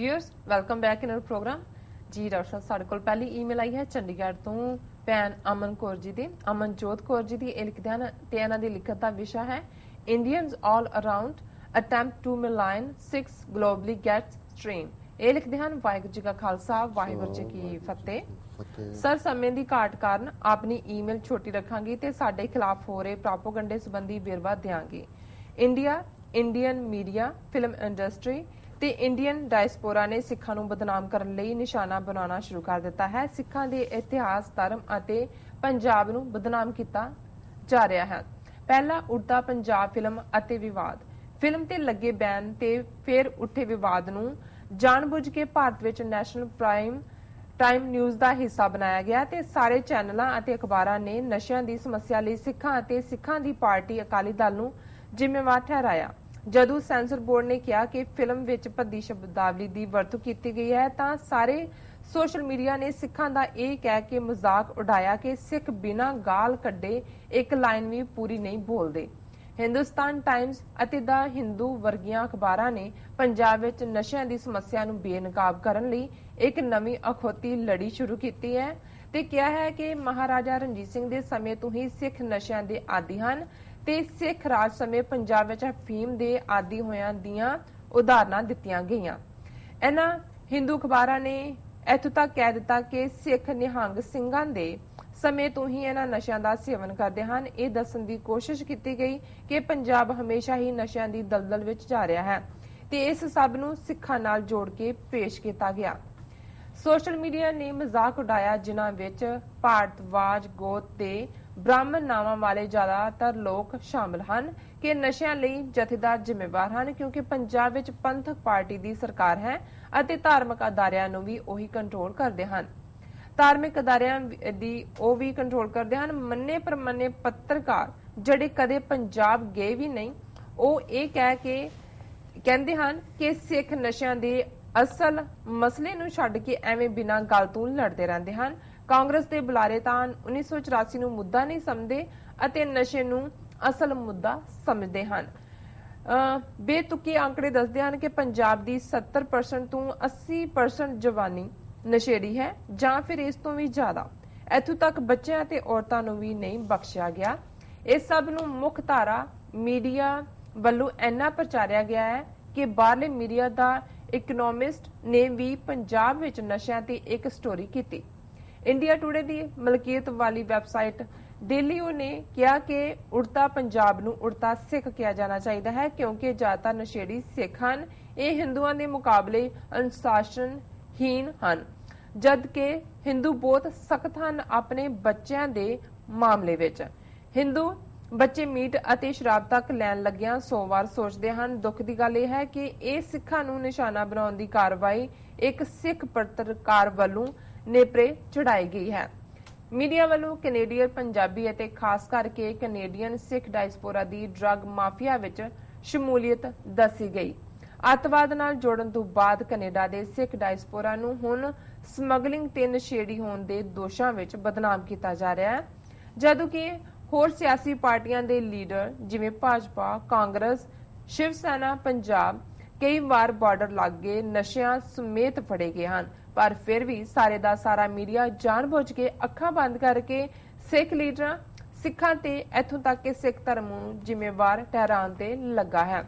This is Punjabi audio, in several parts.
Viewers welcome back in our programme ਜੀ ਡਾਕਟਰ ਸਾਹਿਬ ਸਾਡੇ ਕੋਲ ਪਹਿਲੀ ਈਮੇਲ ਆਈ ਹੈ ਚੰਡੀਗੜ੍ਹ ਤੋਂ ਭੈਣ ਅਮਨ ਕੌਰ ਜੀ ਦੀ। ਅਮਨਜੋਤ ਕੌਰ ਜੀ ਦੀ ਇਹ ਲਿਖਦੇ ਹਨ ਤੇ ਇਹਨਾਂ ਦੀ ਲਿਖਤ ਦਾ ਵਿਸ਼ਾ ਹੈ Indians all around attempt to malign 6 globally gets stream ਇਹ ਲਿਖਦੇ ਹਨ ਵਾਹਿਗੁਰੂ ਜੀ ਕਾ ਖਾਲਸਾ ਵਾਹਿਗੁਰੂ ਜੀ ਕੀ ਫਤਿਹ। ਫਤਿਹ। ਸਰ ਸਮੇਂ ਦੀ ਘਾਟ ਕਾਰਨ ਆਪਣੀ ਈਮੇਲ ਛੋਟੀ ਰੱਖਾਂਗੀ ਤੇ ਸਾਡੇ ਖਿਲਾਫ ਹੋ ਰਹੇ ਪ੍ਰੋਪਗੈਂਡੇ ਸੰਬੰਧੀ ਵੇਰਵਾ ਦਿਆਂਗੀ। India Indian media film industry ਤੇ ਇੰਡੀਅਨ ਡਾਇਸਪੋਰਾ ਨੇ ਸਿੱਖਾਂ ਨੂੰ ਬਦਨਾਮ ਕਰਨ ਲਈ ਨਿਸ਼ਾਨਾ ਬਣਾਉਣਾ ਸ਼ੁਰੂ ਕਰ ਦਿੱਤਾ ਹੈ। ਸਿੱਖਾਂ ਦੇ ਇਤਿਹਾਸ, ਧਰਮ ਅਤੇ ਪੰਜਾਬ ਨੂੰ ਬਦਨਾਮ ਕੀਤਾ ਜਾ ਰਿਹਾ ਹੈ। ਪਹਿਲਾ ਉੱਡਦਾ ਪੰਜਾਬ ਫਿਲਮ ਅਤੇ ਵਿਵਾਦ। ਫਿਲਮ ਤੇ ਲੱਗੇ ਬੈਨ ਤੇ ਫਿਰ ਉੱਠੇ ਵਿਵਾਦ ਨੂੰ ਜਾਣਬੁੱਝ ਕੇ ਭਾਰਤ ਵਿੱਚ ਨੈਸ਼ਨਲ ਪ੍ਰਾਈਮ, ਟਾਈਮ ਨਿਊਜ਼ ਦਾ ਹਿੱਸਾ ਬਣਾਇਆ ਗਿਆ ਤੇ ਸਾਰੇ ਚੈਨਲਾਂ ਅਤੇ ਅਖਬਾਰਾਂ ਨੇ ਨਸ਼ਿਆਂ ਦੀ ਸਮੱਸਿਆ ਲਈ ਸਿੱਖਾਂ ਅਤੇ ਸਿੱਖਾਂ ਦੀ ਪਾਰਟੀ ਅਕਾਲੀ ਦਲ ਨੂੰ ਜ਼ਿੰਮੇਵਾਰ ਠਹਿਰਾਇਆ। ਜਦੋਂ ਸੈਂਸਰ ਬੋਰਡ ਨੇ ਕਿਹਾ ਕਿ ਫਿਲਮ ਵਿੱਚ ਭੱਦੀ ਸ਼ਬਦਾਵਲੀ ਦੀ ਵਰਤੋਂ ਕੀਤੀ ਗਈ ਹੈ, ਤਾਂ ਸਾਰੇ ਸੋਸ਼ਲ ਮੀਡੀਆ ਨੇ ਸਿੱਖਾਂ ਦਾ ਇਹ ਕਹਿ ਕੇ ਮਜ਼ਾਕ ਉਡਾਇਆ ਕਿ ਸਿੱਖ ਬਿਨਾਂ ਗਾਲ ਕੱਢੇ ਇੱਕ ਲਾਈਨ ਵੀ ਪੂਰੀ ਨਹੀਂ ਬੋਲਦੇ। ਹਿੰਦੁਸਤਾਨ ਟਾਈਮਜ਼ ਅਤੇ ਦਾ ਹਿੰਦੂ ਵਰਗੀਆਂ ਅਖਬਾਰਾਂ ਨੇ ਪੰਜਾਬ ਵਿੱਚ ਨਸ਼ਿਆਂ ਦੀ ਸਮੱਸਿਆ ਨੂੰ ਬੇਨਕਾਬ ਕਰਨ ਲਈ ਇੱਕ ਨਵੀਂ ਅਖੌਤੀ ਲੜੀ ਸ਼ੁਰੂ ਕੀਤੀ ਹੈ ਤੇ ਕਿਹਾ ਹੈ ਕਿ ਮਹਾਰਾਜਾ ਰਣਜੀਤ ਸਿੰਘ ਦੇ ਸਮੇਂ ਤੋਂ ਹੀ ਸਿੱਖ ਨਸ਼ਿਆਂ ਦੇ ਆਦੀ ਹਨ। ਤੇ ਸਿੱਖ ਰਾਜ ਸਮੇਂ ਪੰਜਾਬ ਵਿੱਚ ਅਫੀਮ ਦੇ ਆਦੀ ਹੋਇਆਂ ਦੀਆਂ ਉਦਾਹਰਨਾਂ ਦਿੱਤੀਆਂ ਗਈਆਂ। ਇਹਨਾਂ ਹਿੰਦੂ ਅਖਬਾਰਾਂ ਨੇ ਇੱਥੋਂ ਤੱਕ ਕਹਿ ਦਿੱਤਾ ਕਿ ਸਿੱਖ ਨਿਹੰਗ ਸਿੰਘਾਂ ਦੇ ਸਮੇਂ ਤੋਂ ਹੀ ਇਹਨਾਂ ਨਸ਼ਿਆਂ ਦਾ ਸੇਵਨ ਕਰਦੇ ਹਨ। ਇਹ ਦੱਸਣ ਦੀ ਕੋਸ਼ਿਸ਼ ਕੀਤੀ ਗਈ ਕਿ ਪੰਜਾਬ ਹਮੇਸ਼ਾ ਹੀ ਨਸ਼ਿਆਂ ਦੀ ਦਲਦਲ ਵਿੱਚ ਜਾ ਰਿਹਾ ਹੈ ਤੇ ਇਸ ਸਭ ਨੂੰ ਸਿੱਖਾਂ ਨਾਲ ਜੋੜ ਕੇ ਪੇਸ਼ ਕੀਤਾ ਗਿਆ। ਸੋਸ਼ਲ ਮੀਡੀਆ ਨੇ ਮਜ਼ਾਕ ਉਡਾਇਆ, ਜਿਨ੍ਹਾਂ ਵਿੱਚ ਭਾਰਤਵਾਜ ਗੋਤ ਤੇ ਬ੍ਰਾਹਮਣ ਨਾਵਾਂ ਵਾਲੇ ਜ਼ਿਆਦਾਤਰ ਲੋਕ ਸ਼ਾਮਲ ਹਨ ਕਿ ਨਸ਼ਿਆਂ ਲਈ ਜਥੇਦਾਰ ਜ਼ਿੰਮੇਵਾਰ ਹਨ, ਕਿਉਂਕਿ ਪੰਜਾਬ ਵਿੱਚ ਪੰਥਕ ਪਾਰਟੀ ਦੀ ਸਰਕਾਰ ਹੈ ਅਤੇ ਧਾਰਮਿਕ ਅਦਾਰਿਆਂ ਨੂੰ ਵੀ ਉਹੀ ਕੰਟਰੋਲ ਕਰਦੇ ਹਨ। ਧਾਰਮਿਕ ਅਦਾਰਿਆਂ ਦੀ ਉਹ ਵੀ ਕੰਟਰੋਲ ਕਰਦੇ ਹਨ। ਮੰਨੇ ਪਰਮੰਨੇ ਪੱਤਰਕਾਰ ਜਿਹੜੇ ਕਦੇ ਪੰਜਾਬ ਗਏ ਵੀ ਨਹੀਂ, ਉਹ ਇਹ ਕਹਿ ਕੇ ਕਹਿੰਦੇ ਹਨ ਕਿ ਸਿੱਖ ਨਸ਼ਿਆਂ ਦੇ ਅਸਲ ਮਸਲੇ ਨੂੰ ਛੱਡ ਕੇ ਐਵੇਂ ਬਿਨਾਂ ਗੱਲ ਤੋਂ ਲੜਦੇ ਰਹਿੰਦੇ ਹਨ। ਕਾਂਗਰਸ ਦੇ ਬੁਲਾਰੇ ਤਾਂ 1984 ਨੂੰ ਮੁੱਦਾ ਨਹੀਂ ਸਮਝਦੇ ਅਤੇ ਨਸ਼ੇ ਨੂੰ ਅਸਲ ਮੁੱਦਾ ਸਮਝਦੇ ਹਨ। ਅ, ਬੇਤੁਕੇ ਦੱਸਦੇ ਹਨ ਕਿ ਪੰਜਾਬ ਦੀ 70% ਤੋਂ 80% ਜਵਾਨੀ ਨਸ਼ੇੜੀ ਹੈ ਜਾਂ ਫਿਰ ਇਸ ਤੋਂ ਵੀ ਜ਼ਿਆਦਾ। ਇੱਥੋਂ ਤੱਕ ਬੱਚਿਆਂ ਤੇ ਔਰਤਾਂ ਨੂੰ ਵੀ ਨਹੀਂ ਬਖਸ਼ਿਆ ਗਿਆ। ਇਸ ਸਭ ਨੂੰ ਮੁੱਖ ਧਾਰਾ ਮੀਡੀਆ ਵੱਲੋਂ ਇੰਨਾ ਪ੍ਰਚਾਰਿਆ ਗਿਆ ਹੈ ਕਿ ਬਾਹਰਲੇ ਮੀਡੀਆ ਦਾ ਇਕਨੋਮਿਸਟ ਨੇ ਵੀ ਪੰਜਾਬ ਵਿੱਚ ਨਸ਼ਿਆਂ ਤੇ ਇੱਕ ਸਟੋਰੀ ਕੀਤੀ। ਇੰਡੀਆ ਟੁਡੇ ਦੀ ਮਲਕੀਅਤ ਵਾਲੀ ਵੈਬਸਾਈਟ ਡੇਲੀਓ ਨੇ ਕਿਹਾ ਕਿ ਉੜਤਾ ਪੰਜਾਬ ਨੂੰ ਉੜਤਾ ਸਿੱਖ ਕਿਹਾ ਜਾਣਾ ਚਾਹੀਦਾ ਹੈ, ਕਿਉਂਕਿ ਜ਼ਿਆਦਾਤਰ ਨਸ਼ੇੜੀ ਸਿੱਖ ਹਨ। ਇਹ ਹਿੰਦੂਆਂ ਦੇ ਮੁਕਾਬਲੇ ਅਨੁਸ਼ਾਸਨਹੀਣ ਹਨ ਜਦ ਕਿ ਹਿੰਦੂ ਬਹੁਤ ਸਖਤ ਹਨ ਆਪਣੇ ਬੱਚਿਆਂ ਦੇ ਮਾਮਲੇ ਵਿੱਚ। ਹਿੰਦੂ ਬੱਚੇ ਮੀਟ ਅਤੇ ਸ਼ਰਾਬ ਤੱਕ ਲੈਣ ਲੱਗਿਆਂ ਸੋਮਵਾਰ ਸੋਚਦੇ ਹਨ। ਦੁੱਖ ਦੀ ਗੱਲ ਇਹ ਹੈ ਕਿ ਇਹ ਸਿੱਖਾਂ ਨੂੰ ਨਿਸ਼ਾਨਾ ਬਣਾਉਣ ਦੀ ਕਾਰਵਾਈ ਇੱਕ ਸਿੱਖ ਪੱਤਰਕਾਰ ਵੱਲੋਂ ਨੇਪਰੇ ਚੜਾਈ ਗਈ ਹੈ। ਮੀਡੀਆ ਵੱਲੋਂ ਕੈਨੇਡੀਅਨ ਪੰਜਾਬੀ ਅਤੇ ਖਾਸ ਕਰਕੇ ਕੈਨੇਡੀਅਨ ਸਿੱਖ ਡਾਇਸਪੋਰਾ ਦੀ ਡਰੱਗ ਮਾਫੀਆ ਵਿੱਚ ਸ਼ਮੂਲੀਅਤ ਦੱਸੀ ਗਈ। ਅੱਤਵਾਦ ਨਾਲ ਜੋੜਨ ਤੋਂ ਬਾਅਦ ਕੈਨੇਡਾ ਦੇ ਸਿੱਖ ਡਾਇਸਪੋਰਾ ਨੂੰ ਹੁਣ ਸਮਗਲਿੰਗ ਤੇ ਨਸ਼ੇੜੀ ਹੋਣ ਦੇ ਦੋਸ਼ਾਂ ਵਿੱਚ ਬਦਨਾਮ ਕੀਤਾ ਜਾ ਰਿਹਾ ਹੈ। ਜਦੋਂ ਕਿ ਹੋਰ ਸਿਆਸੀ ਪਾਰਟੀਆਂ ਦੇ ਲੀਡਰ ਜਿਵੇਂ ਭਾਜਪਾ, ਕਾਂਗਰਸ ਸ਼ਿਵ ਸੈਨਾ ਪੰਜਾਬ ਕਈ ਵਾਰ ਬਾਰਡਰ ਲਾਗੇ ਨਸ਼ਿਆਂ ਸਮੇਤ ਫੜੇ ਗਏ ਹਨ। ਪਰ ਫਿਰ ਵੀ ਸਾਰੇ ਦਾ ਸਾਰਾ ਮੀਡੀਆ ਜਾਣਬੁੱਝ ਕੇ ਅੱਖਾਂ ਬੰਦ ਕਰਕੇ ਸਿੱਖ ਲੀਡਰਾਂ, ਸਿੱਖਾਂ ਤੇ ਇੱਥੋਂ ਤੱਕ ਕਿ ਸਿੱਖ ਧਰਮ ਨੂੰ ਜ਼ਿੰਮੇਵਾਰ ਠਹਿਰਾਉਣ ਤੇ ਲੱਗਾ ਹੈ।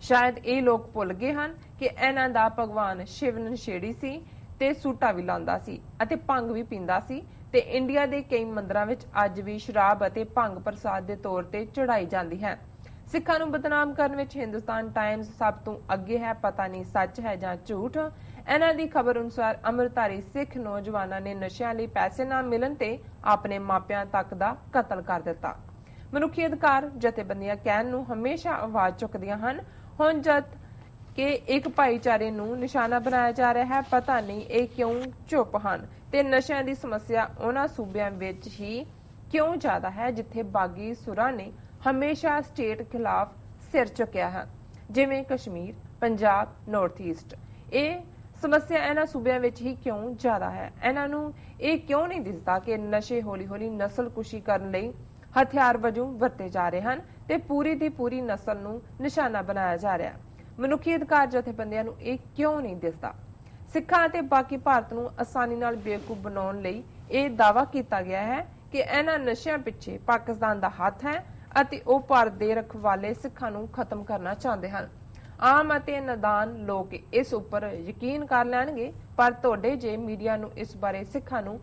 ਸ਼ਾਇਦ ਇਹ ਲੋਕ ਭੁੱਲ ਗਏ ਹਨ ਕਿ ਇਹਨਾਂ ਦਾ ਭਗਵਾਨ ਸ਼ਿਵ ਨਸ਼ੇੜੀ ਸੀ ਤੇ ਸੂਟਾ ਵੀ ਲਾਉਂਦਾ ਸੀ ਅਤੇ ਭੰਗ ਵੀ ਪੀਂਦਾ ਸੀ ਤੇ ਇੰਡੀਆ ਦੇ ਕਈ ਮੰਦਰਾਂ ਵਿੱਚ ਅੱਜ ਵੀ ਸ਼ਰਾਬ ਅਤੇ ਭੰਗ ਪ੍ਰਸਾਦ ਦੇ ਤੌਰ ਤੇ ਚੜਾਈ ਜਾਂਦੀ ਹੈ। ਸਿੱਖਾਂ ਨੂੰ ਬਦਨਾਮ ਕਰਨ ਵਿੱਚ ਹਿੰਦੁਸਤਾਨ ਟਾਈਮਜ਼ ਸਭ ਤੋਂ ਅੱਗੇ ਹੈ, ਪਤਾ ਨਹੀਂ ਸੱਚ ਹੈ ਜਾਂ ਝੂਠ। ਇਹਨਾਂ ਦੀ ਖਬਰ ਅਨੁਸਾਰ ਅੰਮ੍ਰਿਤਧਾਰੀ ਸਿੱਖ ਨੌਜਵਾਨਾਂ ਨੇ ਨਸ਼ਿਆਂ ਲਈ ਪੈਸੇ ਨਾ ਮਿਲਣ ਤੇ ਆਪਣੇ ਮਾਪਿਆਂ ਤੱਕ ਦਾ ਕਤਲ ਕਰ ਦਿੱਤਾ। ਮਨੁੱਖੀ ਅਧਿਕਾਰ ਜਥੇਬੰਦੀਆਂ ਕਹਿਣ ਨੂੰ ਹਮੇਸ਼ਾ ਆਵਾਜ਼ ਚੁੱਕਦੀਆਂ ਹਨ। ਹੁਣ ਜਦ ਕਿ ਇੱਕ ਭਾਈਚਾਰੇ ਨੂੰ ਨਿਸ਼ਾਨਾ ਬਣਾਇਆ ਜਾ ਰਿਹਾ ਹੈ, ਪਤਾ ਨਹੀਂ ਇਹ ਕਿਉਂ ਚੁੱਪ ਹਨ ਤੇ ਨਸ਼ਿਆਂ ਦੀ ਸਮੱਸਿਆ ਉਹਨਾਂ ਸੂਬਿਆਂ ਵਿੱਚ ਹੀ ਕਿਉਂ ਜ਼ਿਆਦਾ ਹੈ, ਜਿੱਥੇ ਬਾਗੀ ਸੁਰਾਂ ਨੇ ਹਮੇਸ਼ਾ ਸਟੇਟ ਖਿਲਾਫ ਸਿਰ ਚੁੱਕਿਆ ਹੈ, ਜਿਵੇਂ ਕਸ਼ਮੀਰ, ਪੰਜਾਬ ਨਾਰਥ ਈਸਟ ਇਹ ਸਮੱਸਿਆ ਇਹਨਾਂ ਸੂਬਿਆਂ ਵਿੱਚ ਹੀ ਕਿਉਂ ਜ਼ਿਆਦਾ ਹੈ? ਇਹਨਾਂ ਨੂੰ ਇਹ ਕਿਉਂ ਨਹੀਂ ਦਿਸਦਾ ਕਿ ਨਸ਼ੇ ਹੌਲੀ-ਹੌਲੀ ਨਸਲਕੁਸ਼ੀ ਕਰਨ ਲਈ ਹਥਿਆਰ ਵਜੋਂ ਵਰਤੇ ਜਾ ਰਹੇ ਹਨ ਤੇ ਪੂਰੀ ਦੀ ਪੂਰੀ ਨਸਲ ਨੂੰ ਨਿਸ਼ਾਨਾ ਬਣਾਇਆ ਜਾ ਰਿਹਾ ਹੈ? ਮਨੁੱਖੀ ਅਧਿਕਾਰ ਜਥੇਬੰਦੀਆਂ ਨੂੰ ਇਹ ਕਿਉਂ ਨਹੀਂ ਦਿਸਦਾ? ਸਿੱਖਾਂ ਅਤੇ ਬਾਕੀ ਭਾਰਤ ਨੂੰ ਆਸਾਨੀ ਨਾਲ ਬੇਵਕੂਫ ਬਣਾਉਣ ਲਈ ਇਹ ਦਾਅਵਾ ਕੀਤਾ ਗਿਆ ਹੈ ਕਿ ਇਹਨਾਂ ਨਸ਼ਿਆਂ ਪਿੱਛੇ ਪਾਕਿਸਤਾਨ ਦਾ ਹੱਥ ਹੈ ਅਤੇ ਉਹ ਭਾਰਤ ਦੇ ਰਖਵਾਲੇ ਸਿੱਖਾਂ ਨੂੰ ਖਤਮ ਕਰਨਾ ਚਾਹੁੰਦੇ ਹਨ। ਆਮ ਅਤੇ ਨਦਾਨ ਲੋਕ ਇਸ ਉੱਪਰ ਯਕੀਨ ਕਰ ਲੈਣਗੇ, ਪਰ ਤੁਹਾਡੇ ਜੇ ਮੀਡੀਆ ਨੂੰ ਇਸ ਬਾਰੇ ਸਿੱਖਾਂ ਨੂੰ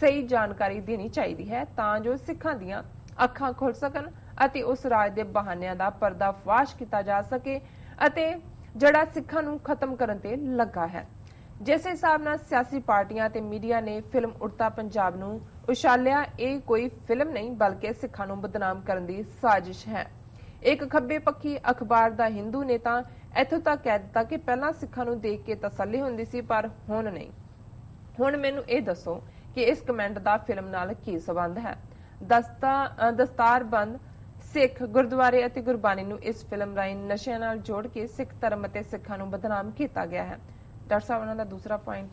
ਸਹੀ ਜਾਣਕਾਰੀ ਦੇਣੀ ਚਾਹੀਦੀ ਹੈ, ਤਾਂ ਜੋ ਸਿੱਖਾਂ ਦੀਆਂ ਅੱਖਾਂ ਖੁੱਲ ਸਕਣ ਅਤੇ ਉਸ ਰਾਜ ਦੇ ਬਹਾਨਿਆਂ ਦਾ ਪਰਦਾਫਾਸ਼ ਕੀਤਾ ਜਾ ਸਕੇ ਅਤੇ ਜਿਹੜਾ ਸਿੱਖਾਂ ਨੂੰ ਖਤਮ ਕਰਨ ਤੇ ਲੱਗਾ ਹੈ। ਜਿਸ ਹਿਸਾਬ ਨਾਲ ਸਿਆਸੀ ਪਾਰਟੀਆਂ ਤੇ ਮੀਡੀਆ ਨੇ ਫਿਲਮ ਉੜਤਾ ਪੰਜਾਬ ਨੂੰ ਉਛਾਲਿਆ ਇਹ ਕੋਈ ਫਿਲਮ ਨਹੀਂ ਬਲਕਿ ਸਿੱਖਾਂ ਨੂੰ ਬਦਨਾਮ ਕਰਨ ਦੀ ਸਾਜ਼ਿਸ਼ ਹੈ। ਇੱਕ ਖੱਬੇ ਪੱਖੀ ਅਖਬਾਰ ਦਾ ਹਿੰਦੂ ਨੇ ਤਾਂ ਇੱਥੋਂ ਤੱਕ ਕਹਿ ਦਿੱਤਾ ਕਿ ਪਹਿਲਾਂ ਸਿੱਖਾਂ ਨੂੰ ਦੇਖ ਕੇ ਤਸੱਲੀ ਹੁੰਦੀ ਸੀ ਪਰ ਹੁਣ ਨਹੀਂ। ਹੁਣ ਮੈਨੂੰ ਇਹ ਦੱਸੋ ਕਿ ਇਸ ਕਮੈਂਟ ਦਾ ਫਿਲਮ ਨਾਲ ਕੀ ਸਬੰਧ ਹੈ। ਦਸਤਾ ਅ, ਦਸਤਾਰਬੰਦ ਸਿੱਖ ਗੁਰਦੁਆਰੇ ਅਤੇ ਗੁਰਬਾਣੀ ਨੂੰ ਇਸ ਫਿਲਮ ਰਾਹੀਂ ਨਸ਼ਿਆਂ ਨਾਲ ਜੋੜ ਕੇ ਸਿੱਖ ਧਰਮ ਅਤੇ ਸਿੱਖਾਂ ਨੂੰ ਬਦਨਾਮ ਕੀਤਾ ਗਿਆ ਹੈ। ਡਾਕਟਰ ਸਾਹਿਬ ਉਹਨਾਂ ਦਾ ਦੂਸਰਾ ਪੁਆਇੰਟ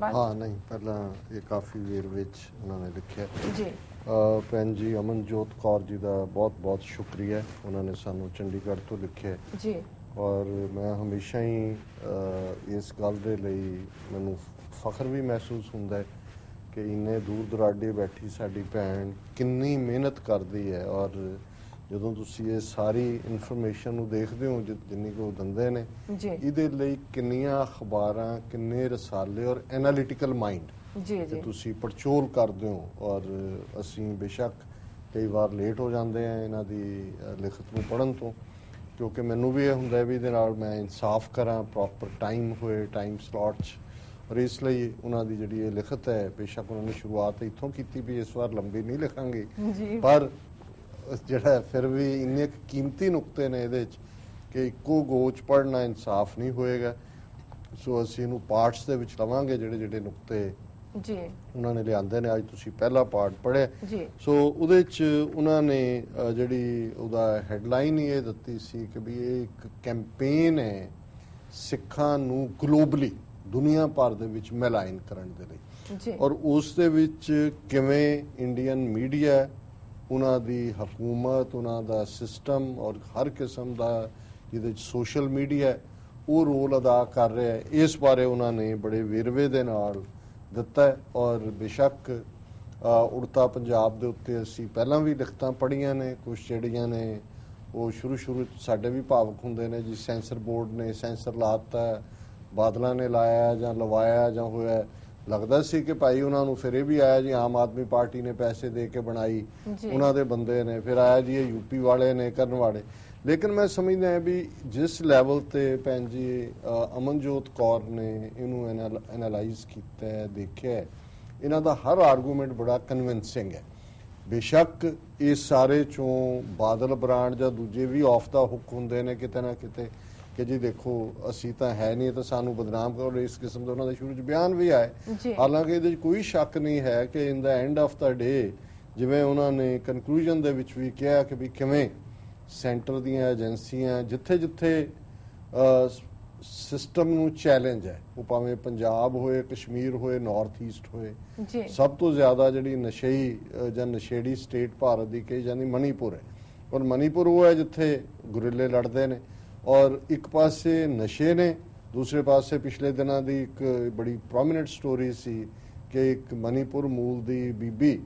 ਬਾਅਦ ਹਾਂ ਨਹੀਂ ਪਹਿਲਾਂ ਇਹ ਕਾਫੀ ਵੇਰ ਵਿੱਚ ਉਹਨਾਂ ਨੇ ਲਿਖਿਆ। ਜੀ। ਅ, ਭੈਣ ਜੀ ਅਮਨਜੋਤ ਕੌਰ ਜੀ ਦਾ ਬਹੁਤ-ਬਹੁਤ ਸ਼ੁਕਰੀਆ। ਉਹਨਾਂ ਨੇ ਸਾਨੂੰ ਚੰਡੀਗੜ੍ਹ ਤੋਂ ਲਿਖਿਆ। ਜੀ। ਔਰ ਮੈਂ ਹਮੇਸ਼ਾ ਹੀ ਇਸ ਗੱਲ ਦੇ ਲਈ ਮੈਨੂੰ ਫਖਰ ਵੀ ਮਹਿਸੂਸ ਹੁੰਦਾ ਹੈ ਕਿ ਇੰਨੇ ਦੂਰ ਦੁਰਾਡੇ ਬੈਠੀ ਸਾਡੀ ਭੈਣ ਕਿੰਨੀ ਮਿਹਨਤ ਕਰਦੀ ਹੈ। ਔਰ ਜਦੋਂ ਤੁਸੀਂ ਇਹ ਸਾਰੀ ਇਨਫੋਰਮੇਸ਼ਨ ਨੂੰ ਦੇਖਦੇ ਹੋ ਜਿੰਨੀ ਕੋ ਦਿੰਦੇ ਨੇ ਜੀ। ਇਹਦੇ ਲਈ ਕਿੰਨੀਆਂ ਅਖਬਾਰਾਂ ਕਿੰਨੇ ਰਸਾਲੇ ਔਰ ਐਨਾਲਿਟੀਕਲ ਮਾਈਂਡ ਜੀ ਜੀ। ਤੁਸੀਂ ਪੜਚੋਲ ਕਰਦੇ ਹੋ ਔਰ ਅਸੀਂ ਬੇਸ਼ੱਕ ਕਈ ਵਾਰ ਲੇਟ ਹੋ ਜਾਂਦੇ ਆ ਇਹਨਾਂ ਦੀ ਲਿਖਤ ਨੂੰ ਪੜਨ ਤੋਂ ਕਿਉਂਕਿ ਮੈਨੂੰ ਵੀ ਇਹ ਹੁੰਦਾ ਹੈ ਵੀ ਇਹਦੇ ਨਾਲ ਮੈਂ ਇਨਸਾਫ ਕਰਾਂ ਪ੍ਰੋਪਰ ਟਾਈਮ ਹੋਏ ਟਾਈਮ ਸਲੋਟਸ ਔਰ ਇਸ ਲਈ ਉਹਨਾਂ ਦੀ ਜਿਹੜੀ ਇਹ ਲਿਖਤ ਹੈ ਬੇਸ਼ੱਕ ਉਹਨਾਂ ਨੇ ਸ਼ੁਰੂਆਤ ਇੱਥੋਂ ਕੀਤੀ ਵੀ ਇਸ ਵਾਰ ਲੰਬੀ ਨਹੀਂ ਲਿਖਾਂਗੇ। ਜੀ। ਪਰ ਜਿਹੜਾ ਫਿਰ ਵੀ ਇੰਨੇ ਕੀਮਤੀ ਨੁਕਤੇ ਨੇ ਇਹਦੇ ਵਿੱਚ ਕਿ ਇੱਕੋ ਗੋਚ ਪੜਨਾ ਇਨਸਾਫ ਨਹੀਂ ਹੋਏਗਾ। ਸੋ ਅਸੀਂ ਇਹਨੂੰ ਪਾਰਟਸ ਦੇ ਵਿੱਚ ਲਵਾਂਗੇ ਜਿਹੜੇ ਜਿਹੜੇ ਨੁਕਤੇ ਜੀ। ਉਹਨਾਂ ਨੇ ਲਿਆਂਦੇ ਨੇ। ਅੱਜ ਤੁਸੀਂ ਪਹਿਲਾ ਪਾਰਟ ਪੜ੍ਹਿਆ। ਜੀ। ਸੋ ਉਹਦੇ ਚ ਉਹਨਾਂ ਨੇ ਜਿਹੜੀ ਉਹਦਾ ਹੈਡਲਾਈਨ ਹੀ ਇਹ ਦਿੱਤੀ ਸੀ ਕਿ ਵੀ ਇਹ ਇੱਕ ਕੈਂਪੇਨ ਹੈ ਸਿੱਖਾਂ ਨੂੰ ਗਲੋਬਲੀ ਦੁਨੀਆ ਭਰ ਦੇ ਵਿੱਚ ਮੈਲਾਈਨ ਕਰਨ ਦੇ ਲਈ। ਜੀ। ਔਰ ਉਸ ਦੇ ਵਿੱਚ ਕਿਵੇਂ ਇੰਡੀਅਨ ਮੀਡੀਆ ਉਹਨਾਂ ਦੀ ਹਕੂਮਤ ਉਹਨਾਂ ਦਾ ਸਿਸਟਮ ਔਰ ਹਰ ਕਿਸਮ ਦਾ ਜਿਹਦੇ ਵਿੱਚ ਸੋਸ਼ਲ ਮੀਡੀਆ ਉਹ ਰੋਲ ਅਦਾ ਕਰ ਰਿਹਾ ਹੈ। ਇਸ ਬਾਰੇ ਉਹਨਾਂ ਨੇ ਬੜੇ ਵੇਰਵੇ ਦੇ ਨਾਲ ਦਿੱਤਾ ਔਰ ਬੇਸ਼ੱਕ ਉੜਤਾ ਪੰਜਾਬ ਦੇ ਉੱਤੇ ਅਸੀਂ ਪਹਿਲਾਂ ਵੀ ਲਿਖਤਾਂ ਪੜ੍ਹੀਆਂ ਨੇ ਕੁਝ ਜਿਹੜੀਆਂ ਨੇ ਉਹ ਸ਼ੁਰੂ ਸ਼ੁਰੂ 'ਚ ਸਾਡੇ ਵੀ ਭਾਵਕ ਹੁੰਦੇ ਨੇ ਜੀ ਸੈਂਸਰ ਬੋਰਡ ਨੇ ਸੈਂਸਰ ਲਾਤਾ ਹੈ, ਬਾਦਲਾਂ ਨੇ ਲਾਇਆ ਜਾਂ ਲਵਾਇਆ ਜਾਂ ਹੋਇਆ ਲੱਗਦਾ ਸੀ ਕਿ ਭਾਈ ਉਹਨਾਂ ਨੂੰ ਫਿਰ ਇਹ ਵੀ ਆਇਆ ਜੀ ਆਮ ਆਦਮੀ ਪਾਰਟੀ ਨੇ ਪੈਸੇ ਦੇ ਕੇ ਬਣਾਈ। ਉਹਨਾਂ ਦੇ ਬੰਦੇ ਨੇ ਫਿਰ ਆਇਆ ਜੀ ਇਹ ਯੂਪੀ ਵਾਲੇ ਨੇ ਕਰਨ ਵਾਲੇ ਲੇਕਿਨ ਮੈਂ ਸਮਝਦਾ ਹਾਂ ਵੀ ਜਿਸ ਲੈਵਲ ਤੇ ਭੈਣ ਜੀ ਅਮਨਜੋਤ ਕੌਰ ਨੇ ਇਹਨੂੰ ਐਨਾਲਾਈਜ਼ ਕੀਤਾ ਹੈ ਦੇਖਿਆ ਇਹਨਾਂ ਦਾ ਹਰ ਆਰਗੂਮੈਂਟ ਬੜਾ ਕਨਵਿੰਸਿੰਗ ਹੈ। ਬੇਸ਼ੱਕ ਇਸ ਸਾਰੇ ਚੋਂ ਬਾਦਲ ਬ੍ਰਾਂਡ ਜਾਂ ਦੂਜੇ ਵੀ ਆਫ ਦਾ ਹੁੱਕ ਹੁੰਦੇ ਨੇ ਕਿਤੇ ਨਾ ਕਿਤੇ। ਕਿ ਜੀ ਦੇਖੋ ਅਸੀਂ ਤਾਂ ਹੈ ਨਹੀਂ ਤਾਂ ਸਾਨੂੰ ਬਦਨਾਮ ਕਰੋ। ਇਸ ਕਿਸਮ ਦਾ ਉਹਨਾਂ ਦੇ ਸ਼ੁਰੂ ਚ ਬਿਆਨ ਵੀ ਆਏ। ਹਾਲਾਂਕਿ ਇਹਦੇ ਵਿੱਚ ਕੋਈ ਸ਼ੱਕ ਨਹੀਂ ਹੈ ਕਿ ਇਨ ਦਾ ਐਂਡ ਆਫ ਦਾ ਡੇ ਜਿਵੇਂ ਉਹਨਾਂ ਨੇ ਕਨਕਲੂਜਨ ਦੇ ਵਿੱਚ ਵੀ ਕਿਹਾ ਕਿ ਵੀ ਕਿਵੇਂ ਸੈਂਟਰ ਦੀਆਂ ਏਜੰਸੀਆਂ ਜਿੱਥੇ ਜਿੱਥੇ ਸਿਸਟਮ ਨੂੰ ਚੈਲੰਜ ਹੈ। ਉਹ ਭਾਵੇਂ ਪੰਜਾਬ ਹੋਏ ਕਸ਼ਮੀਰ ਹੋਏ ਨਾਰਥ ਈਸਟ ਹੋਏ। ਜੀ। ਸਭ ਤੋਂ ਜ਼ਿਆਦਾ ਜਿਹੜੀ ਨਸ਼ਈ ਜਾਂ ਨਸ਼ੇੜੀ ਸਟੇਟ ਭਾਰਤ ਦੀ ਕਹੀ ਜਾਂਦੀ ਮਨੀਪੁਰ ਹੈ। ਔਰ ਮਨੀਪੁਰ ਉਹ ਹੈ ਜਿੱਥੇ ਗੁਰਿੱਲੇ ਲੜਦੇ ਨੇ। ਔਰ ਇੱਕ ਪਾਸੇ ਨਸ਼ੇ ਨੇ ਦੂਸਰੇ ਪਾਸੇ ਪਿਛਲੇ ਦਿਨਾਂ ਦੀ ਇੱਕ ਬੜੀ ਪ੍ਰੋਮਿਨੈਂਟ ਸਟੋਰੀ ਸੀ ਕਿ ਇੱਕ ਮਨੀਪੁਰ ਮੂਲ ਦੀ ਬੀਬੀ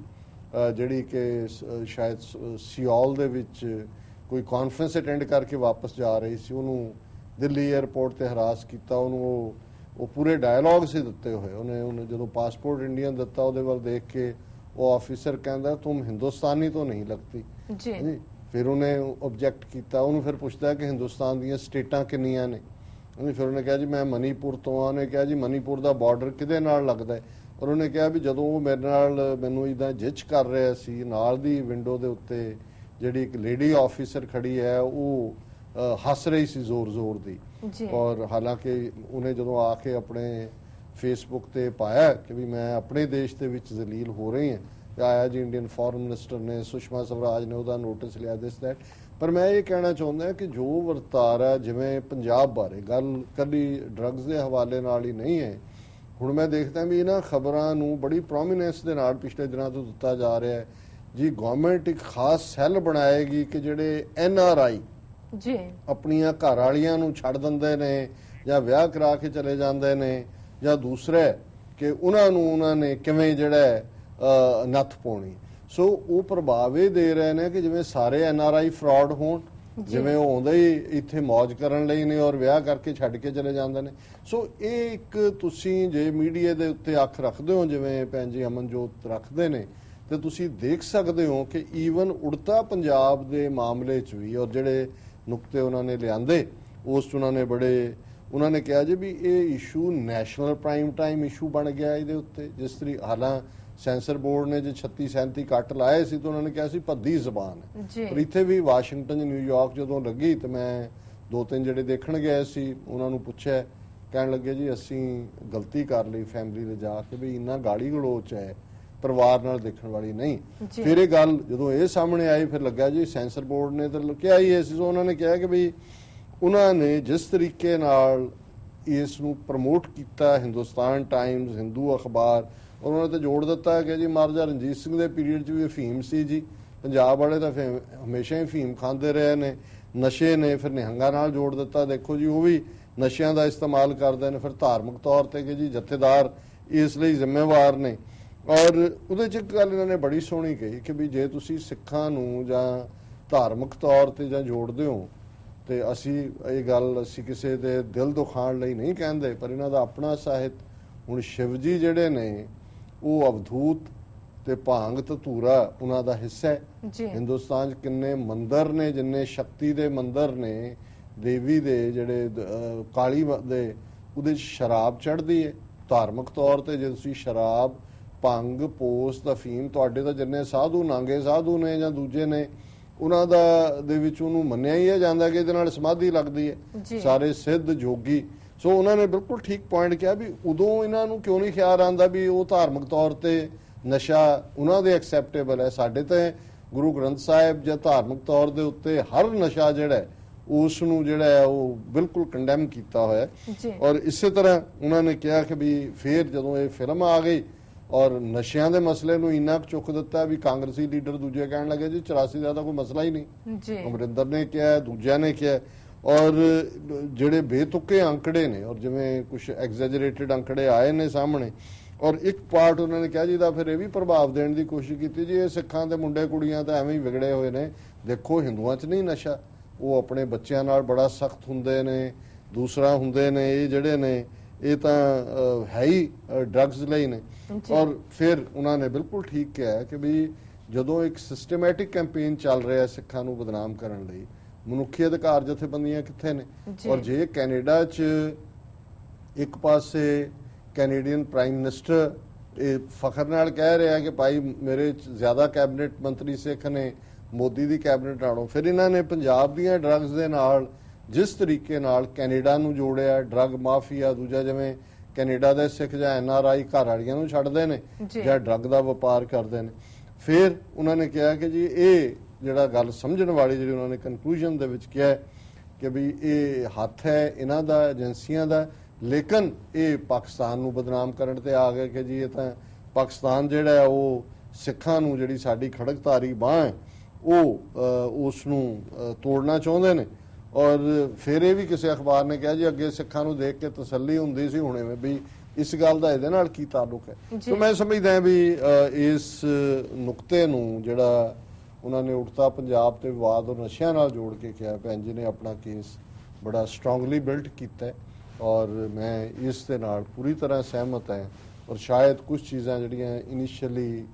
ਜਿਹੜੀ ਕਿ ਸ਼ਾਇਦ ਸਿਓਲ ਦੇ ਵਿੱਚ ਕੋਈ ਕਾਨਫਰੰਸ ਅਟੈਂਡ ਕਰਕੇ ਵਾਪਸ ਜਾ ਰਹੀ ਸੀ ਉਹਨੂੰ ਦਿੱਲੀ 에ਅਰਪੋਰਟ ਤੇ ਹਰਾਸ ਕੀਤਾ ਉਹਨੂੰ ਉਹ ਉਹ ਪੂਰੇ ਡਾਇਲੌਗ ਸੀ ਦਿੱਤੇ ਹੋਏ। ਉਹਨੇ ਉਹਨੇ ਜਦੋਂ ਪਾਸਪੋਰਟ ਇੰਡੀਅਨ ਦਿੱਤਾ ਉਹਦੇ ਵੱਲ ਦੇਖ ਕੇ ਉਹ ਆਫੀਸਰ ਕਹਿੰਦਾ ਤੁਮ ਹਿੰਦੁਸਤਾਨੀ ਤੋਂ ਨਹੀਂ ਲੱਗਦੀ। ਜੀ। ਫਿਰ ਉਹਨੇ ਆਬਜੈਕਟ ਕੀਤਾ ਉਹਨੂੰ ਫਿਰ ਪੁੱਛਦਾ ਕਿ ਹਿੰਦੁਸਤਾਨ ਦੀਆਂ ਸਟੇਟਾਂ ਕਿੰਨੀਆਂ ਨੇ? ਉਹਨੇ ਫਿਰ ਉਹਨੇ ਕਿਹਾ ਜੀ ਮੈਂ ਮਨੀਪੁਰ ਤੋਂ ਆ ਉਹਨੇ ਕਿਹਾ ਜੀ ਮਨੀਪੁਰ ਦਾ ਬਾਰਡਰ ਕਿਹਦੇ ਨਾਲ ਲੱਗਦਾ ਹੈ? ਔਰ ਉਹਨੇ ਕਿਹਾ ਵੀ ਜਦੋਂ ਉਹ ਮੇਰੇ ਨਾਲ ਮੈਨੂੰ ਇਦਾਂ ਜਿੱਚ ਕਰ ਰਿਹਾ ਸੀ ਨਾਲ ਦੀ ਵਿੰਡੋ ਦੇ ਉੱਤੇ ਜਿਹੜੀ ਇੱਕ ਲੇਡੀ ਆਫੀਸਰ ਖੜੀ ਹੈ ਉਹ ਹੱਸ ਰਹੀ ਸੀ ਜ਼ੋਰ-ਜ਼ੋਰ ਦੀ। ਔਰ ਹਾਲਾਂਕਿ ਉਹਨੇ ਜਦੋਂ ਆ ਕੇ ਆਪਣੇ ਫੇਸਬੁੱਕ ਤੇ ਪਾਇਆ ਕਿ ਵੀ ਮੈਂ ਆਪਣੇ ਦੇਸ਼ ਦੇ ਵਿੱਚ ਜ਼ਲੀਲ ਹੋ ਰਹੀ ਹਾਂ ਆਇਆ ਜੀ ਇੰਡੀਅਨ ਫੋਰਨ ਮਿਨਿਸਟਰ ਨੇ ਸੁਸ਼ਮਾ ਸਵਰਾਜ ਨੇ ਉਹਦਾ ਨੋਟਿਸ ਲਿਆ ਦਿਸ ਦੈਟ ਪਰ ਮੈਂ ਇਹ ਕਹਿਣਾ ਚਾਹੁੰਦਾ ਕਿ ਜੋ ਵਰਤਾਰਾ ਜਿਵੇਂ ਪੰਜਾਬ ਬਾਰੇ ਗੱਲ ਕੱਲੀ ਡਰੱਗਸ ਦੇ ਹਵਾਲੇ ਨਾਲ ਹੀ ਨਹੀਂ ਹੈ ਹੁਣ ਮੈਂ ਦੇਖਦਾ ਵੀ ਇਹਨਾਂ ਖਬਰਾਂ ਨੂੰ ਬੜੀ ਪ੍ਰੋਮਿਨੈਂਸ ਦੇ ਨਾਲ ਪਿਛਲੇ ਦਿਨਾਂ ਤੋਂ ਦਿੱਤਾ ਜਾ ਰਿਹਾ ਹੈ ਜੀ ਗਵਰਨਮੈਂਟ ਇੱਕ ਖਾਸ ਸੈੱਲ ਬਣਾਏਗੀ ਕਿ ਜਿਹੜੇ ਐਨ ਆਰ ਆਈ ਜੀ। ਆਪਣੀਆਂ ਘਰ ਵਾਲੀਆਂ ਨੂੰ ਛੱਡ ਦਿੰਦੇ ਨੇ ਜਾਂ ਵਿਆਹ ਕਰਾ ਕੇ ਚਲੇ ਜਾਂਦੇ ਨੇ ਜਾਂ ਦੂਸਰੇ ਕਿ ਉਹਨਾਂ ਨੂੰ ਉਹਨਾਂ ਨੇ ਕਿਵੇਂ ਜਿਹੜਾ ਨੱਥ ਪਾਉਣੀ। ਸੋ ਉਹ ਪ੍ਰਭਾਵ ਇਹ ਦੇ ਰਹੇ ਨੇ ਕਿ ਜਿਵੇਂ ਸਾਰੇ ਐਨ ਆਰ ਆਈ ਫਰਾਡ ਹੋਣ ਜਿਵੇਂ ਉਹ ਆਉਂਦੇ ਹੀ ਇੱਥੇ ਮौज ਕਰਨ ਲਈ ਨੇ ਔਰ ਵਿਆਹ ਕਰਕੇ ਛੱਡ ਕੇ ਚਲੇ ਜਾਂਦੇ ਨੇ। ਸੋ ਇਹ ਇੱਕ ਤੁਸੀਂ ਜੇ ਮੀਡੀਆ ਦੇ ਉੱਤੇ ਅੱਖ ਰੱਖਦੇ ਹੋ ਜਿਵੇਂ ਭੈਣ ਜੀ ਅਮਨਜੋਤ ਰੱਖਦੇ ਨੇ ਤੇ ਤੁਸੀਂ ਦੇਖ ਸਕਦੇ ਹੋ ਕਿ ਈਵਨ ਉੜਤਾ ਪੰਜਾਬ ਦੇ ਮਾਮਲੇ 'ਚ ਵੀ ਔਰ ਜਿਹੜੇ ਨੁਕਤੇ ਉਹਨਾਂ ਨੇ ਲਿਆਂਦੇ ਉਸ 'ਚ ਉਹਨਾਂ ਨੇ ਬੜੇ ਉਹਨਾਂ ਨੇ ਕਿਹਾ ਜੀ ਵੀ ਇਹ issue national prime time issue ਬਣ ਗਿਆ ਇਹਦੇ ਉੱਤੇ। ਜਿਸ ਤਰੀ ਹਾਲਾਂ ਸੈਂਸਰ ਬੋਰਡ ਨੇ ਜੇ 36 37 ਕੱਟ ਲਾਏ ਸੀ ਤਾਂ ਉਹਨਾਂ ਨੇ ਕਿਹਾ ਸੀ ਭੱਦੀ ਜ਼ਬਾਨ ਹੈ। ਪਰ ਇੱਥੇ ਵੀ ਵਾਸ਼ਿੰਗਟਨ ਨਿਊਯਾਰਕ ਜਦੋਂ ਲੱਗੀ ਤੇ ਮੈਂ ਦੋ ਤਿੰਨ ਜਿਹੜੇ ਦੇਖਣ ਗਏ ਸੀ ਉਹਨਾਂ ਨੂੰ ਪੁੱਛਿਆ ਕਹਿਣ ਲੱਗੇ ਜੀ ਅਸੀਂ ਗਲਤੀ ਕਰ ਲਈ ਫੈਮਿਲੀ ਦੇ ਜਾ ਕੇ ਵੀ ਇੰਨਾ ਗਾਲੀ ਗਲੋਚ ਹੈ ਪਰਿਵਾਰ ਨਾਲ ਦੇਖਣ ਵਾਲੀ ਨਹੀਂ। ਫਿਰ ਇਹ ਗੱਲ ਜਦੋਂ ਇਹ ਸਾਹਮਣੇ ਆਈ ਫਿਰ ਲੱਗਾ ਜੀ ਸੈਂਸਰ ਬੋਰਡ ਨੇ ਤਾਂ ਕਿਹਾ ਹੀ ਐਸੀ ਉਹਨਾਂ ਨੇ ਕਿਹਾ ਕਿ ਵੀ ਉਹਨਾਂ ਨੇ ਜਿਸ ਤਰੀਕੇ ਨਾਲ ਇਸ ਨੂੰ ਪ੍ਰਮੋਟ ਕੀਤਾ, ਹਿੰਦੁਸਤਾਨ ਟਾਈਮਸ ਹਿੰਦੂ ਅਖਬਾਰ ਔਰ ਉਹਨਾਂ ਤਾਂ ਜੋੜ ਦਿੱਤਾ ਕਿ ਜੀ ਮਹਾਰਾਜਾ ਰਣਜੀਤ ਸਿੰਘ ਦੇ ਪੀਰੀਅਡ 'ਚ ਵੀ ਫੀਮ ਸੀ ਜੀ। ਪੰਜਾਬ ਵਾਲੇ ਤਾਂ ਫੇ- ਹਮੇਸ਼ਾ ਹੀ ਫੀਮ ਖਾਂਦੇ ਰਹੇ ਨੇ, ਨਸ਼ੇ ਨੇ ਫਿਰ ਨਿਹੰਗਾਂ ਨਾਲ ਜੋੜ ਦਿੱਤਾ। ਦੇਖੋ ਜੀ, ਉਹ ਵੀ ਨਸ਼ਿਆਂ ਦਾ ਇਸਤੇਮਾਲ ਕਰਦੇ ਨੇ ਫਿਰ ਧਾਰਮਿਕ ਤੌਰ ਤੇ ਕਿ ਜੀ ਜਥੇਦਾਰ ਇਸ ਲਈ ਜ਼ਿੰਮੇਵਾਰ ਨੇ। ਔਰ ਉਹਦੇ ਚ ਇੱਕ ਗੱਲ ਇਹਨਾਂ ਨੇ ਬੜੀ ਸੋਹਣੀ ਕਹੀ ਕਿ ਵੀ ਜੇ ਤੁਸੀਂ ਸਿੱਖਾਂ ਨੂੰ ਜਾਂ ਧਾਰਮਿਕ ਤੌਰ ਤੇ ਜਾਂ ਜੋੜਦੇ ਹੋ ਤੇ ਅਸੀਂ ਇਹ ਗੱਲ ਅਸੀਂ ਕਿਸੇ ਦੇ ਦਿਲ ਦੁਖਾਣ ਲਈ ਨਹੀਂ ਕਹਿੰਦੇ ਪਰ ਇਹਨਾਂ ਦਾ ਆਪਣਾ ਸਾਹਿਤ ਹੁਣ ਸ਼ਿਵ ਜੀ ਜਿਹੜੇ ਨੇ ਉਹ ਅਵਧੂਤ ਤੇ ਭਾਂਗ ਧਤੂਰਾ ਉਹਨਾਂ ਦਾ ਹਿੱਸਾ ਹੈ। ਹਿੰਦੁਸਤਾਨ 'ਚ ਕਿੰਨੇ ਮੰਦਰ ਨੇ ਜਿੰਨੇ ਸ਼ਕਤੀ ਦੇ ਮੰਦਰ ਨੇ ਦੇਵੀ ਦੇ ਜਿਹੜੇ ਕਾਲੀ ਦੇ ਉਹਦੇ ਸ਼ਰਾਬ ਚੜਦੀ ਹੈ। ਧਾਰਮਿਕ ਤੌਰ ਤੇ ਜੇ ਤੁਸੀਂ ਸ਼ਰਾਬ ਭੰਗ ਪੋਸਤ ਅਫੀਮ ਤੁਹਾਡੇ ਤਾਂ ਜਿੰਨੇ ਸਾਧੂ ਨਾਂਗੇ ਸਾਧੂ ਨੇ ਜਾਂ ਦੂਜੇ ਨੇ ਉਹਨਾਂ ਦਾ ਦੇ ਵਿੱਚ ਉਹਨੂੰ ਮੰਨਿਆ ਹੀ ਹੈ ਜਾਂਦਾ ਕਿ ਇਹਦੇ ਨਾਲ ਸਮਾਧੀ ਲੱਗਦੀ। ਹੈ। ਸਾਰੇ ਸਿੱਧ ਜੋਗੀ। ਸੋ ਉਹਨਾਂ ਨੇ ਬਿਲਕੁਲ ਠੀਕ ਪੁਆਇੰਟ ਕਿਹਾ ਵੀ ਉਦੋਂ ਇਹਨਾਂ ਨੂੰ ਕਿਉਂ ਨਹੀਂ ਖਿਆਲ ਆਂਦਾ ਵੀ ਉਹ ਧਾਰਮਿਕ ਤੌਰ ਤੇ ਨਸ਼ਾ ਉਹਨਾਂ ਦੇ ਐਕਸੈਪਟੇਬਲ ਹੈ। ਸਾਡੇ ਤੇ ਗੁਰੂ ਗ੍ਰੰਥ ਸਾਹਿਬ ਜਾਂ ਧਾਰਮਿਕ ਤੌਰ ਦੇ ਉੱਤੇ ਹਰ ਨਸ਼ਾ ਜਿਹੜਾ ਉਸ ਨੂੰ ਜਿਹੜਾ ਹੈ ਉਹ ਬਿਲਕੁਲ ਕੰਡੈਮ ਕੀਤਾ ਹੋਇਆ ਹੈ। ਔਰ ਇਸੇ ਤਰ੍ਹਾਂ ਉਹਨਾਂ ਨੇ ਕਿਹਾ ਕਿ ਵੀ ਫੇਰ ਜਦੋਂ ਇਹ ਫਿਲਮ ਆ ਗਈ ਔਰ ਨਸ਼ਿਆਂ ਦੇ ਮਸਲੇ ਨੂੰ ਇੰਨਾ ਚੁੱਕ ਦਿੱਤਾ ਵੀ ਕਾਂਗਰਸੀ ਲੀਡਰ ਦੂਜੇ ਕਹਿਣ ਲੱਗੇ ਜੀ 84 ਦਾ ਤਾਂ ਕੋਈ ਮਸਲਾ ਹੀ ਨਹੀਂ। ਜੀ। ਅਮਰਿੰਦਰ ਨੇ ਕਿਹਾ ਦੂਜਿਆਂ ਨੇ ਕਿਹਾ। ਔਰ ਜਿਹੜੇ ਬੇਤੁਕੇ ਅੰਕੜੇ ਨੇ ਔਰ ਜਿਵੇਂ ਕੁਝ ਐਗਜ਼ੈਜਰੇਟਿਡ ਅੰਕੜੇ ਆਏ ਨੇ ਸਾਹਮਣੇ ਔਰ ਇੱਕ ਪਾਰਟ ਉਹਨਾਂ ਨੇ ਕਿਹਾ ਜਿਹਦਾ ਫਿਰ ਇਹ ਵੀ ਪ੍ਰਭਾਵ ਦੇਣ ਦੀ ਕੋਸ਼ਿਸ਼ ਕੀਤੀ ਜੀ ਇਹ ਸਿੱਖਾਂ ਦੇ ਮੁੰਡੇ ਕੁੜੀਆਂ ਤਾਂ ਐਵੇਂ ਹੀ ਵਿਗੜੇ ਹੋਏ ਨੇ। ਦੇਖੋ ਹਿੰਦੂਆਂ 'ਚ ਨਹੀਂ ਨਸ਼ਾ। ਉਹ ਆਪਣੇ ਬੱਚਿਆਂ ਨਾਲ ਬੜਾ ਸਖਤ ਹੁੰਦੇ ਨੇ ਦੂਸਰਾ ਹੁੰਦੇ ਨੇ ਇਹ ਜਿਹੜੇ ਨੇ ਇਹ ਤਾਂ ਹੈ ਹੀ ਡਰੱਗਸ ਲਈ ਨੇ। ਔਰ ਫਿਰ ਉਹਨਾਂ ਨੇ ਬਿਲਕੁਲ ਠੀਕ ਕਿਹਾ ਕਿ ਵੀ ਜਦੋਂ ਇੱਕ ਸਿਸਟਮੈਟਿਕ ਕੈਂਪੇਨ ਚੱਲ ਰਿਹਾ ਹੈ ਸਿੱਖਾਂ ਨੂੰ ਬਦਨਾਮ ਕਰਨ ਲਈ ਮਨੁੱਖੀ ਅਧਿਕਾਰ ਜਥੇਬੰਦੀਆਂ ਕਿੱਥੇ ਨੇ। ਔਰ ਜੇ ਕੈਨੇਡਾ 'ਚ ਇੱਕ ਪਾਸੇ ਕੈਨੇਡੀਅਨ ਪ੍ਰਾਈਮ ਮਿਨਿਸਟਰ ਇਹ ਫਖਰ ਨਾਲ ਕਹਿ ਰਿਹਾ ਕਿ ਭਾਈ ਮੇਰੇ ਜ਼ਿਆਦਾ ਕੈਬਨਿਟ ਮੰਤਰੀ ਸਿੱਖ ਨੇ ਮੋਦੀ ਦੀ ਕੈਬਨਿਟ ਨਾਲੋਂ ਫਿਰ ਇਹਨਾਂ ਨੇ ਪੰਜਾਬ ਦੀਆਂ ਡਰੱਗਸ ਦੇ ਨਾਲ ਜਿਸ ਤਰੀਕੇ ਨਾਲ ਕੈਨੇਡਾ ਨੂੰ ਜੋੜਿਆ ਡਰੱਗ ਮਾਫੀਆ ਦੂਜਾ ਜਿਵੇਂ ਕੈਨੇਡਾ ਦੇ ਸਿੱਖ ਜਾਂ ਐਨ ਆਰ ਆਈ ਘਰ ਵਾਲੀਆਂ ਨੂੰ ਛੱਡਦੇ ਨੇ ਜੀ। ਡਰੱਗ ਦਾ ਵਪਾਰ ਕਰਦੇ ਨੇ ਫਿਰ ਉਹਨਾਂ ਨੇ ਕਿਹਾ ਕਿ ਜੀ ਇਹ ਜਿਹੜਾ ਗੱਲ ਸਮਝਣ ਵਾਲੀ ਜਿਹੜੀ ਉਹਨਾਂ ਨੇ ਕਨਕਲੂਜਨ ਦੇ ਵਿੱਚ ਕਿਹਾ ਕਿ ਵੀ ਇਹ ਹੱਥ ਹੈ ਇਹਨਾਂ ਦਾ ਏਜੰਸੀਆਂ ਦਾ ਲੇਕਿਨ ਇਹ ਪਾਕਿਸਤਾਨ ਨੂੰ ਬਦਨਾਮ ਕਰਨ ਤੇ ਆ ਗਏ ਕਿ ਜੀ ਇਹ ਤਾਂ ਪਾਕਿਸਤਾਨ ਜਿਹੜਾ ਉਹ ਸਿੱਖਾਂ ਨੂੰ ਜਿਹੜੀ ਸਾਡੀ ਖੜਕਧਾਰੀ ਬਾਹ ਹੈ ਉਹ ਉਸ ਨੂੰ ਤੋੜਨਾ ਚਾਹੁੰਦੇ ਨੇ ਔਰ ਫਿਰ ਇਹ ਵੀ ਕਿਸੇ ਅਖਬਾਰ ਨੇ ਕਿਹਾ ਜੀ ਅੱਗੇ ਸਿੱਖਾਂ ਨੂੰ ਦੇਖ ਕੇ ਤਸੱਲੀ ਹੁੰਦੀ ਸੀ ਹੁਣੇ ਵੀ ਇਸ ਗੱਲ ਦਾ ਇਹਦੇ ਨਾਲ ਕੀ ਤਾਲੁਕ ਹੈ। ਸੋ ਮੈਂ ਸਮਝਦਾ ਹਾਂ ਵੀ ਇਸ ਨੁਕਤੇ ਨੂੰ ਜਿਹੜਾ ਉਹਨਾਂ ਨੇ ਉੜਤਾ ਪੰਜਾਬ ਤੇ ਵਿਵਾਦ ਔਰ ਨਸ਼ਿਆਂ ਨਾਲ ਜੋੜ ਕੇ ਕਿਹਾ ਭੈਣ ਜੀ ਨੇ ਆਪਣਾ ਕੇਸ ਬੜਾ ਸਟਰੋਂਗਲੀ ਬਿਲਟ ਕੀਤਾ ਔਰ ਮੈਂ ਇਸ ਦੇ ਨਾਲ ਪੂਰੀ ਤਰ੍ਹਾਂ ਸਹਿਮਤ ਹਾਂ ਔਰ ਸ਼ਾਇਦ ਕੁਝ ਚੀਜ਼ਾਂ ਜਿਹੜੀਆਂ ਇਨੀਸ਼ੀਅਲੀ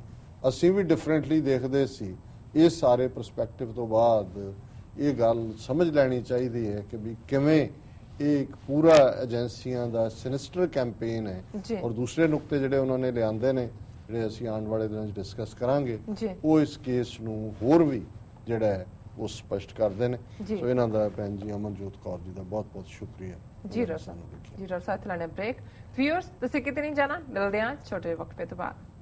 ਅਸੀਂ ਵੀ ਡਿਫਰੈਂਟਲੀ ਦੇਖਦੇ ਸੀ ਇਸ ਸਾਰੇ ਪਰਸਪੈਕਟਿਵ ਤੋਂ ਬਾਅਦ ਇਹ ਗੱਲ ਸਮਝ ਲੈਣੀ ਚਾਹੀਦੀ ਹੈ ਕਿ ਵੀ ਕਿਵੇਂ ਇਹ ਇੱਕ ਪੂਰਾ ਏਜੰਸੀਆਂ ਦਾ ਸਿਨਿਸਟਰ ਕੈਂਪੇਨ ਹੈ। ਔਰ ਦੂਸਰੇ ਨੁਕਤੇ ਜਿਹੜੇ ਉਹਨਾਂ ਨੇ ਲਿਆਂਦੇ ਨੇ ਜਿਹੜੇ ਅਸੀਂ ਆਉਣ ਵਾਲੇ ਦਿਨਾਂ 'ਚ ਡਿਸਕਸ ਕਰਾਂਗੇ। ਉਹ ਇਸ ਕੇਸ ਨੂੰ ਹੋਰ ਵੀ ਜਿਹੜਾ ਹੈ ਉਹ ਸਪਸ਼ਟ ਕਰਦੇ ਨੇ। ਸੋ ਇਹਨਾਂ ਦਾ ਭੈਣ ਜੀ ਅਮਨਜੋਤ ਕੌਰ ਜੀ ਦਾ ਬਹੁਤ ਬਹੁਤ ਸ਼ੁਕਰੀਆ ਜੀ ਉਹਨਾਂ ਨੇ ਰਸਾ ਸਾਨੂੰ ਦੇਖਿਆ। ਜੀ ਰਸਾ ਲੈਣੇ ਬ੍ਰੇਕ ਵਿਊਅਰਸ ਤੁਸੀਂ ਕਿਤੇ ਨਹੀਂ ਜਾਣਾ ਮਿਲਦੇ ਹਾਂ ਛੋਟੇ ਵਕਫੇ ਤੋਂ ਬਾਅਦ